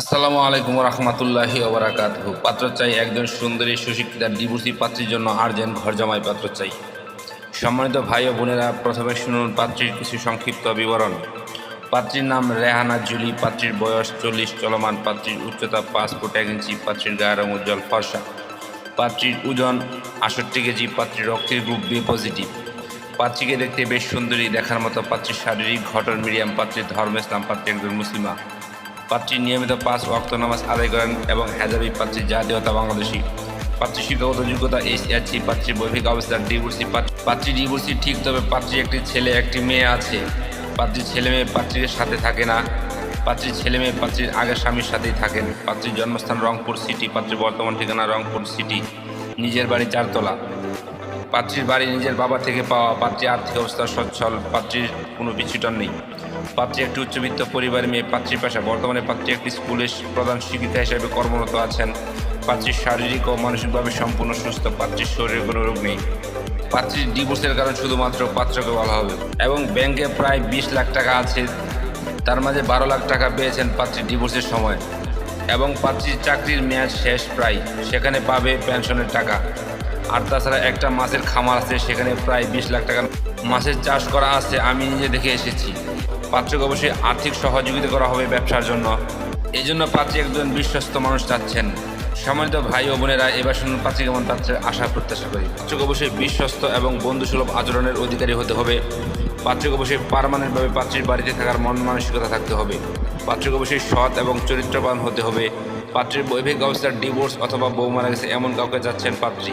আসসালামু আলাইকুম রহমতুল্লাহি ওবরাকাত পাত্র চাই একজন সুন্দরী, সুশিক্ষিতা, ডিভোর্সি পাত্রীর জন্য আর্জেন ঘর জামাই পাত্র চাই। সম্মানিত ভাই ও বোনেরা, প্রথমে শুনুন পাত্রীর কিছু সংক্ষিপ্ত বিবরণ। পাত্রীর নাম রেহানা জুলি, পাত্রীর বয়স চল্লিশ, চলমান পাত্রীর উচ্চতা পাঁচ ফুট এক ইঞ্চি, পাত্রীর গায়ের রং উজ্জ্বল, ফর্সা। পাত্রীর ওজন আষট্টি কেজি, পাত্রীর রক্তের গ্রুপ বি পজিটিভ। পাত্রীকে দেখতে বেশ সুন্দরী, দেখার মতো পাত্রীর শারীরিক ঘটন মিডিয়াম, পাত্রীর ধর্ম ইসলাম পাত্রী একজন মুসলিমা। পাত্রী নিয়মিত পাঁচ ওয়াক্ত নামাজ আদায় করেন এবং হেজাবি পাত্রীর জাতীয়তা বাংলাদেশি। পাত্রী শিক্ষাগত যোগ্যতা এইচআরসি পাত্রীর বৈবিক অবস্থা ডিভোর্সি পাত্রী ডিভোর্সি ঠিক, তবে পাত্রী একটি ছেলে, একটি মেয়ে আছে। পাত্রীর ছেলে মেয়ে পাত্রীর সাথে থাকে না। পাত্রীর ছেলে মেয়ে পাত্রীর আগের স্বামীর সাথেই থাকেন। পাত্রীর জন্মস্থান রংপুর সিটি পাত্রীর বর্তমান ঠিকানা রংপুর সিটি, নিজের বাড়ি চারতলা। পাত্রীর বাড়ি নিজের বাবা থেকে পাওয়া পাত্রী আর্থিক অবস্থা সচ্ছল পাত্রীর কোনো বিচ্ছুটন নেই। পাত্রী একটি উচ্চবিত্ত পরিবারের মেয়ে, পাত্রীর পেশা বর্তমানে পাত্রী একটি স্কুলের প্রধান শিক্ষিকা হিসেবে কর্মরত আছেন। পাত্রীর শারীরিক ও মানসিকভাবে সম্পূর্ণ সুস্থ, পাত্রীর শরীরে কোনো রোগ নেই। পাত্রীর ডিভোর্সের কারণ শুধুমাত্র পাত্রকে বলা হবে। এবং ব্যাংকে প্রায় বিশ লাখ টাকা আছে, তার মাঝে বারো লাখ টাকা পেয়েছেন পাত্রীর ডিভোর্সের সময়। এবং পাত্রীর চাকরির মেয়াদ শেষ প্রায়, সেখানে পাবে পেনশনের টাকা। আর তাছাড়া একটা মাছের খামার আছে, সেখানে প্রায় বিশ লাখ টাকা মাছের চাষ করা আছে, আমি নিজে দেখে এসেছি। পাত্রকে অবশ্যই আর্থিক সহযোগিতা করা হবে ব্যবসার জন্য। এই জন্য পাত্রী একজন বিশ্বস্ত মানুষ চাচ্ছেন। সম্মানিত ভাই ও বোনেরা, এবার শুনুন পাত্রী কেমন পাত্রের আশা, প্রত্যাশা করি। পাত্রকে অবশ্যই বিশ্বস্ত এবং বন্ধুসুলভ আচরণের অধিকারী হতে হবে। পাত্রকে অবশ্যই পারমানেন্টভাবে পাত্রীর বাড়িতে থাকার মন মানসিকতা থাকতে হবে। পাত্রকে অবশ্যই সৎ এবং চরিত্রবান হতে হবে। পাত্রীর বৈবাহিক অবস্থার ডিভোর্স অথবা বউ মারা গেছে এমন কাউকে যাচ্ছেন পাত্রী।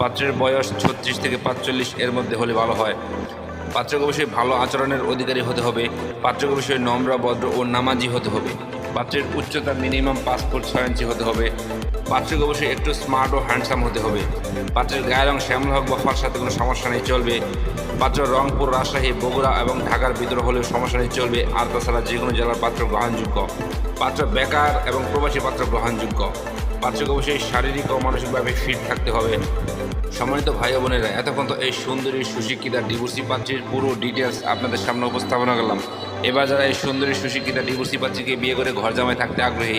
পাত্রের বয়স ছত্রিশ থেকে পাঁচচল্লিশ এর মধ্যে হলে ভালো হয়। পাত্রকে অবশ্যই ভালো আচরণের অধিকারী হতে হবে পাত্রকে অবশ্যই নম্র, ভদ্র ও নামাজি হতে হবে। পাত্রের উচ্চতা মিনিমাম পাঁচ ফুট ছয় ইঞ্চি হতে হবে। পাত্রকে অবশ্যই একটু স্মার্ট ও হ্যান্ডসাম হতে হবে। পাত্রের গায়ের রং শ্যামল হোক বা ফর্সার সাথে কোনো সমস্যা নেই, চলবে। পাত্র রংপুর, রাজশাহী, বগুড়া এবং ঢাকার ভিতরে হলেও সমস্যা নেই, চলবে। আর তাছাড়া যে কোনো জেলার পাত্র গ্রহণযোগ্য। পাত্র বেকার এবং প্রবাসী পাত্র গ্রহণযোগ্য। পাত্রকে অবশ্যই শারীরিক ও মানসিকভাবে ফিট থাকতে হবে। সম্মানিত ভাই বোনেরা, এতক্ষণ তো এই সুন্দরী সুশিক্ষিতা ডিভোর্সি পাত্রীর পুরো ডিটেলস আপনাদের সামনে উপস্থাপনা করলাম। এবার যারা এই সুন্দরী সুশিক্ষিতা ডিভোর্সি পাত্রীকে বিয়ে করে ঘর জামায় থাকতে আগ্রহী